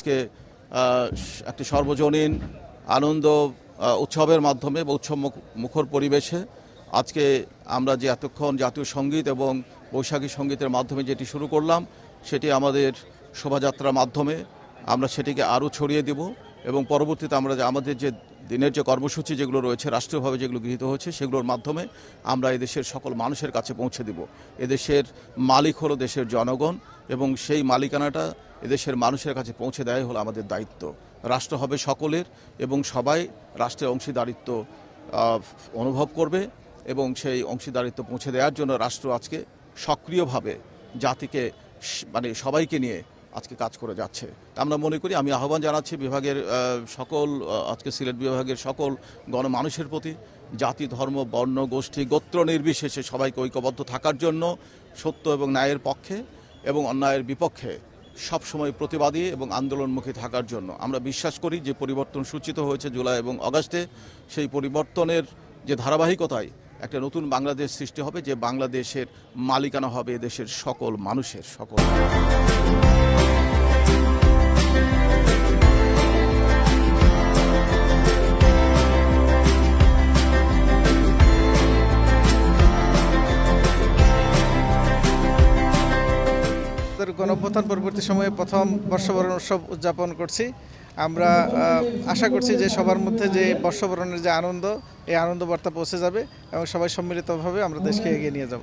আজকে একটি সর্বজনীন আনন্দ উৎসবের মাধ্যমে বা উৎসব মুখ- মুখর পরিবেশে আজকে আমরা যে এতক্ষণ জাতীয় সংগীত এবং বৈশাখী সঙ্গীতের মাধ্যমে যেটি শুরু করলাম, সেটি আমাদের শোভাযাত্রার মাধ্যমে আমরা সেটিকে আরও ছড়িয়ে দিব এবং পরবর্তীতে আমরা আমাদের যে দিনের যে কর্মসূচি যেগুলো রয়েছে, রাষ্ট্রীয়ভাবে যেগুলো গৃহীত হয়েছে সেগুলোর মাধ্যমে আমরা এদেশের সকল মানুষের কাছে পৌঁছে দিব। এদেশের মালিক হলো দেশের জনগণ এবং সেই মালিকানাটা এদেশের মানুষের কাছে পৌঁছে দেয় হলো আমাদের দায়িত্ব। রাষ্ট্র হবে সকলের এবং সবাই রাষ্ট্রের অংশীদারিত্ব অনুভব করবে এবং সেই অংশীদারিত্ব পৌঁছে দেওয়ার জন্য রাষ্ট্র আজকে সক্রিয়ভাবে জাতিকে মানে সবাইকে নিয়ে আজকে কাজ করে যাচ্ছে। আমরা মনে করি, আমি আহ্বান জানাচ্ছি বিভাগের সকল আজকে সিলেট বিভাগের সকল গণমানুষের প্রতি, জাতি, ধর্ম, বর্ণ, গোষ্ঠী, গোত্র নির্বিশেষে সবাইকে ঐক্যবদ্ধ থাকার জন্য, সত্য এবং ন্যায়ের পক্ষে এবং অন্যায়ের বিপক্ষে সবসময় প্রতিবাদী এবং আন্দোলনমুখী থাকার জন্য। আমরা বিশ্বাস করি যে পরিবর্তন সূচিত হয়েছে জুলাই এবং অগাস্টে, সেই পরিবর্তনের যে ধারাবাহিকতায় একটা নতুন বাংলাদেশ সৃষ্টি হবে, যে বাংলাদেশের মালিকানা হবে দেশের সকল মানুষের, সকল আমাদের গণপ্রথান পরবর্তী সময়ে প্রথম বর্ষবরণ উৎসব উদযাপন করছি। আমরা আশা করছি যে সবার মধ্যে যে বর্ষবরণের যে আনন্দ, এই আনন্দ বার্তা পৌঁছে যাবে এবং সবাই সম্মিলিতভাবে আমরা দেশকে এগিয়ে নিয়ে যাব।